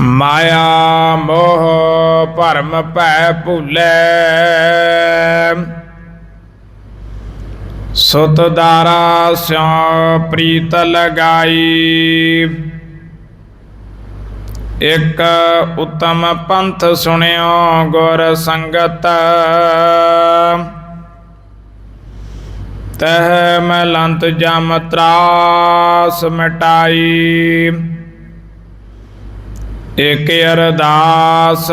ਮਾਇਆ ਮੋਹ ਭਰਮ ਭੈ ਭੁਲੇ। ਸੁਤ ਦਾਰਾ ਸਿਉ ਪ੍ਰੀਤ ਲਗਾਈ। ਇਕ ਉਤਮ ਪੰਥ ਸੁਣਿਓ ਗੁਰ ਸੰਗਤ। ਤਹ ਮਲੰਤ ਜਮ ਤਰਾਸ ਮਿਟਾਈ। ਇਕ ਅਰਦਾਸ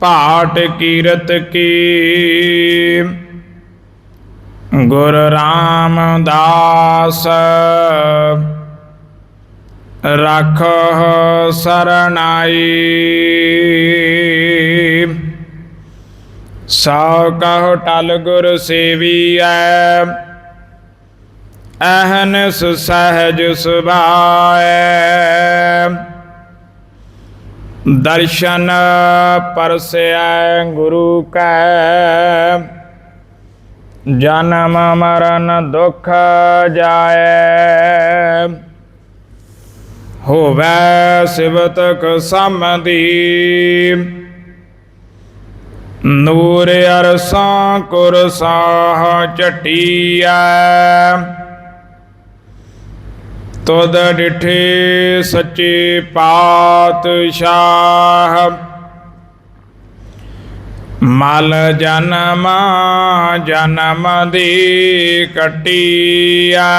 ਪਾਟ ਕੀਰਤ ਕੀ। ਗੁਰ ਰਾਮਦਾਸ ਰਖ ਸਰਨਾਈ ਸੋ ਕਹੁ ਟਲ ਗੁਰ ਸੇਵੀਐ ਅਹਨਸ ਸਹਜ ਸੁਭਾਏ। ਦਰਸ਼ਨ ਪਰਸੈ ਗੁਰੂ ਕੈ। ਜਨਮ ਮਰਨ ਦੁਖ ਜਾਏ। ਹੋਵੈ ਸਿਵਤਕ ਸਮਦੀ ਨੂਰ ਅਰਸਾਂ ਕੁਰਸਾਹ ਚਟੀਐ ਤੁਧ ਡਿਠੇ ਸੱਚੇ ਪਾਤਸ਼ਾਹ। ਮਲ ਜਨਮ ਜਨਮ ਦੀ ਕਟਿਆ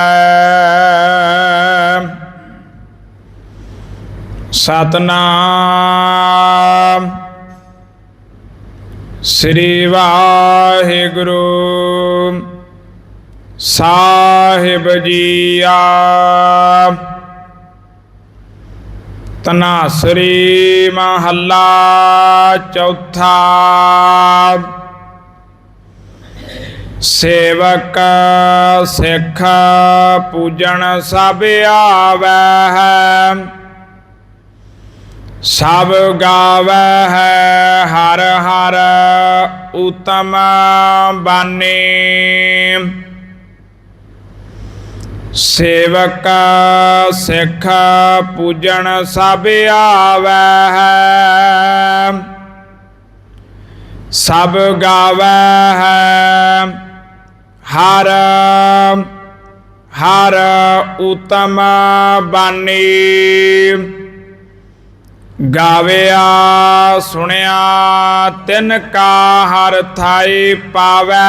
ਸਤਨਾਮ ਸ੍ਰੀ ਵਾਹਿਗੁਰੂ। ਸਾਹਿਬ ਜੀਆ ਤਨਾਸਰੀ ਮਹੱਲਾ ਚੌਥਾ। ਸੇਵਕ ਸਿੱਖ ਪੂਜਣ ਸਭ ਆਵੈ ਹੈ ਸਭ ਗਾਵੈ ਹੈ ਹਰ ਹਰ ਉਤਮ ਬਾਣੀ ਸੇਵਕ ਸਿੱਖ ਪੂਜਣ ਸਭ ਆਵੈ। ਹੈ ਸਭ ਗਾਵੈ। ਹੈ ਹਰ ਹਰ ਉਤਮ ਬਾਣੀ ਗਾਵਿਆ, ਸੁਣਿਆ, ਤਿਨ ਕਾ ਹਰ ਥਾਈ ਪਾਵੈ।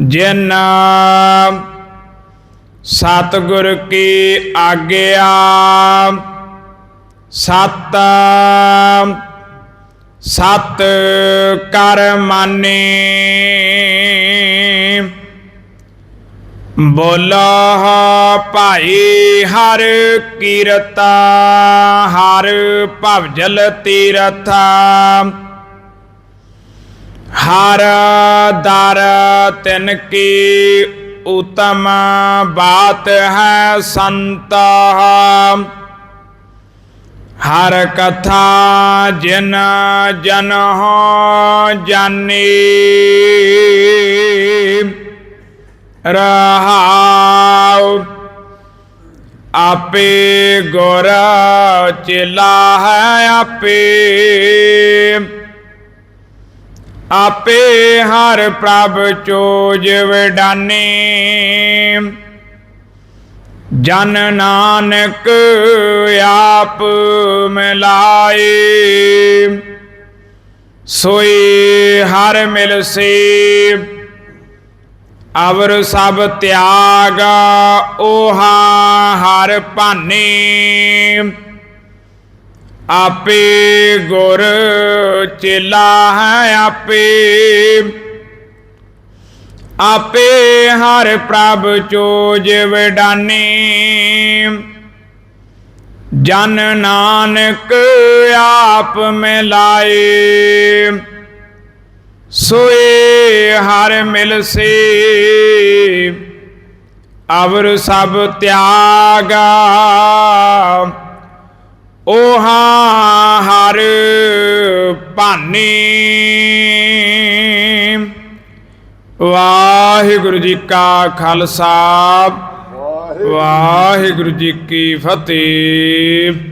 ਜਿਨ ਸਤਿਗੁਰ ਕੀ ਆਗਿਆ, ਸਤ ਸਤ ਕਰ ਮਾਨੇ ਬੋਲਾ ਭਾਈ ਹਰ ਕੀਰਤਾ, ਹਰ ਭਵਜਲ ਤੀਰਥਾ। ਹਰ ਦਰ ਤਿਨ ਕੀ ਉਤਮ ਬਾਤ ਹੈ ਸੰਤ। ਹਰ ਕਥਾ ਜਿਨ ਜਨ ਹੋ ਜਾਨੀ। ਰਹਾਉ ਆਪੇ ਗੁਰ ਚੇਲਾ ਹੈ ਆਪੇ। ਆਪੇ ਹਰ ਪ੍ਰਭ ਚੋਜ ਵਿਡਾਨੀ। ਜਨ ਨਾਨਕ ਆਪ ਮਿਲਾਏ ਸੋਈ ਹਰ ਮਿਲਸੀ। ਅਵਰ ਸਭ ਤਿਆਗ, ਓਹਾ ਹਰ ਭਾਨੇ। ਆਪੇ ਗੁਰ ਚੇਲਾ ਹੈ ਆਪੇ। ਆਪੇ ਹਰ ਪ੍ਰਭ ਚੋਜ ਵਡਾਨੀ। ਜਨ ਨਾਨਕ ਆਪ ਮਿਲਾਏ। ਸੋਏ ਹਰ ਮਿਲ ਸੇ ਅਵਰ ਸਭ ਤਿਆਗਾ। ਓਹਾ ਹਰ ਭਾਨੀ। ਵਾਹਿਗੁਰੂ ਜੀ ਕਾ ਖਾਲਸਾ। ਵਾਹਿਗੁਰੂ ਜੀ ਕੀ ਫਤਿਹ।